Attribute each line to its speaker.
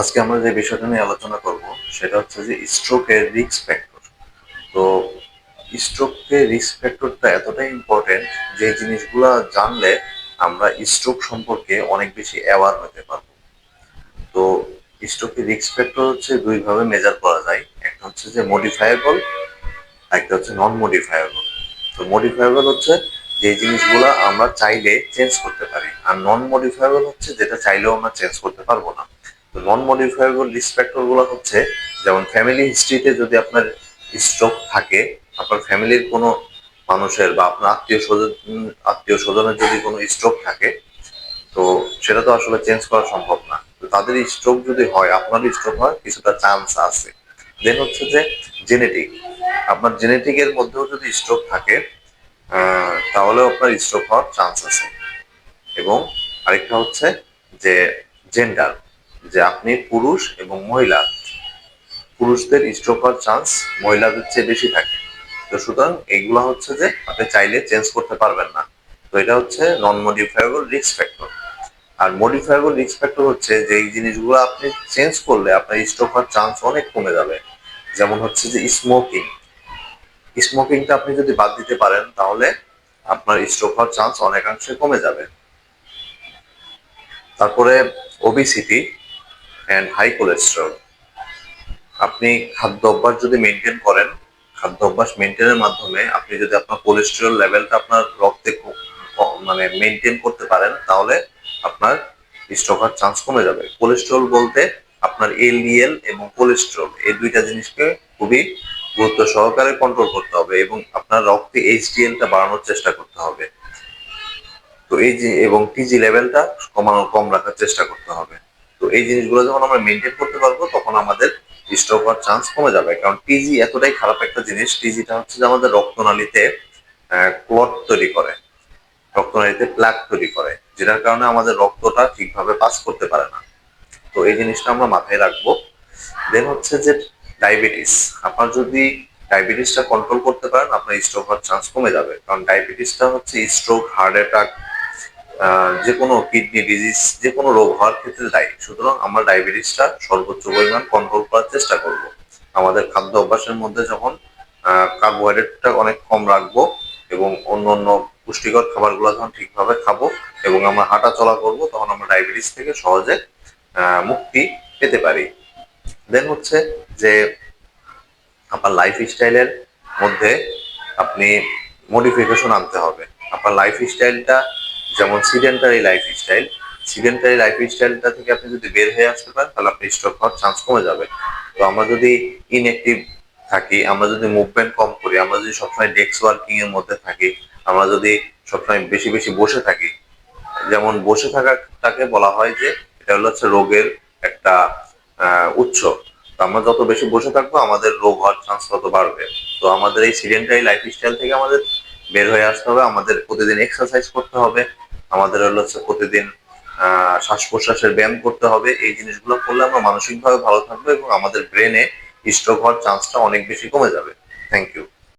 Speaker 1: আজকে আমরা যে বিষয়টা নিয়ে আলোচনা করব, সেটা হচ্ছে যে স্ট্রোকের রিস্ক ফ্যাক্টর তো স্ট্রোকের রিস্ক ফ্যাক্টরটা এতটাই ইম্পর্টেন্ট যে জিনিসগুলো জানলে আমরা স্ট্রোক সম্পর্কে অনেক বেশি অ্যাওয়ার হতে পারব। তো স্ট্রোকের রিস্ক ফ্যাক্টর হচ্ছে দুইভাবে মেজার করা যায়। একটা হচ্ছে যে মডিফায়েবল একটা হচ্ছে নন মডিফায়েবল তো মডিফায়েবল হচ্ছে যে জিনিসগুলো আমরা চাইলে চেঞ্জ করতে পারি। আর নন মডিফায়েবল হচ্ছে যেটা চাইলেও আমরা চেঞ্জ করতে পারব না। নন মডিফাইবল রিস্ক ফ্যাক্টরগুলো হচ্ছে, যেমন ফ্যামিলি হিস্ট্রিতে যদি আপনার স্ট্রোক থাকে, আপনার ফ্যামিলির কোনো মানুষের বা আপনার আত্মীয় স্বজন আত্মীয় স্বজনের যদি কোনো স্ট্রোক থাকে, তো সেটা তো আসলে চেঞ্জ করা সম্ভব না। তো তাদের স্ট্রোক যদি হয় আপনার স্ট্রোক হয় কিছুটা চান্স আছে। দেন হচ্ছে যে জেনেটিক আপনার জেনেটিকের মধ্যেও যদি স্ট্রোক থাকে তাহলেও আপনার স্ট্রোক হওয়ার চান্স আছে। এবং আরেকটা হচ্ছে যে জেন্ডার যে আপনি পুরুষ এবং মহিলা, পুরুষদের স্ট্রোক হওয়ার চান্স মহিলাদের চেয়ে বেশি থাকে। তো সুতরাং এগুলো হচ্ছে যে আপনি চাইলে চেঞ্জ করতে পারবেন না। তো এটা হচ্ছে নন মডিফাইবল রিস্ক ফ্যাক্টর আর মডিফাইবল রিস্ক ফ্যাক্টর হচ্ছে যে এই জিনিসগুলো আপনি চেঞ্জ করলে আপনার স্ট্রোক হওয়ার চান্স অনেক কমে যাবে। যেমন হচ্ছে যে স্মোকিং স্মোকিংটা আপনি যদি বাদ দিতে পারেন, তাহলে আপনার স্ট্রোক হওয়ার চান্স অনেকাংশে কমে যাবে। তারপরে ওবিসিটি অ্যান্ড হাই কোলেস্ট্রল আপনি খাদ্য অভ্যাস যদি মেনটেন করেন, খাদ্য অভ্যাস মেনটেনের মাধ্যমে আপনি যদি আপনার কোলেস্ট্রল লেভেলটা আপনার রক্তে মানে মেনটেন করতে পারেন, তাহলে আপনার স্ট্রোক চান্স কমে যাবে। কোলেস্ট্রল বলতে আপনার এলডিএল এবং কোলেস্ট্রল এই দুইটা জিনিসকে খুবই গুরুত্ব সহকারে কন্ট্রোল করতে হবে এবং আপনার রক্তে এইচডিএলটা বাড়ানোর চেষ্টা করতে হবে। তো এই যে, এবং টিজি লেভেলটা কমানো, কম রাখার চেষ্টা করতে হবে। এই জিনিসগুলো যখন আমরা মেনটেন করতে পারব, তখন আমাদের স্ট্রোক হওয়ার চান্স কমে যাবে। কারণ টিজি এতটাই খারাপ একটা জিনিস টিজিটা হচ্ছে যে আমাদের রক্তনালীতে ক্লট তৈরি করে। রক্তনালীতে প্লাক তৈরি করে, যেটার কারণে আমাদের রক্তটা ঠিকভাবে পাস করতে পারে না। তো এই জিনিসটা আমরা মাথায় রাখব। দেন হচ্ছে যে ডায়াবেটিস আপনার যদি ডায়াবেটিসটা কন্ট্রোল করতে পারেন, আপনার স্ট্রোক হওয়ার চান্স কমে যাবে। কারণ ডায়াবেটিসটা হচ্ছে স্ট্রোক হার্ট অ্যাটাক যে কোনো কিডনি ডিজিজ যে কোনো রোগ হওয়ার ক্ষেত্রে দায়ী। সুতরাং আমরা ডায়াবেটিসটা সর্বোচ্চ পরিমাণ কন্ট্রোল করার চেষ্টা করব। আমাদের খাদ্য অভ্যাসের মধ্যে যখন কার্বোহাইড্রেটটা অনেক কম রাখব এবং অন্য অন্য পুষ্টিকর খাবারগুলো যখন ঠিকভাবে খাব এবং আমরা হাঁটা চলা করব, তখন আমরা ডায়াবেটিস থেকে সহজে মুক্তি পেতে পারি। দেন হচ্ছে যে, আপনার লাইফ স্টাইলের মধ্যে আপনি মডিফিকেশন আনতে হবে। আপনার লাইফ স্টাইলটা যেমন sedentary life style sedentary life স্টাইলটা থেকে আপনি যদি বের হয়ে আসতে পারেন, তাহলে আপনি স্ট্রোক হওয়ার চান্স কমে যাবে। তো আমরা যদি ইনঅ্যাক্টিভ থাকি, আমরা যদি মুভমেন্ট কম করি, আমরা যদি সবসময় ডেস্ক ওয়ার্কিং এর মধ্যে থাকি, আমরা যদি সবসময় বেশি বেশি বসে থাকি, যেমন বসে থাকাটাকে বলা হয় যে, এটা হলো হচ্ছে রোগের একটা উৎস। তো আমরা যত বেশি বসে থাকব, আমাদের রোগ হওয়ার চান্স তত বাড়বে। তো আমাদের এই সিডেন্টারি লাইফ স্টাইল থেকে আমাদের বের হয়ে আসতে হবে, আমাদের প্রতিদিন এক্সারসাইজ করতে হবে আমাদের হলো প্রতিদিন শ্বাস প্রশ্বাসের ব্যায়াম করতে হবে। এই জিনিসগুলো করলে আমরা মানসিকভাবে ভালো থাকব এবং আমাদের ব্রেনে স্ট্রোক হওয়ার চান্সটা অনেক বেশি কমে যাবে। Thank you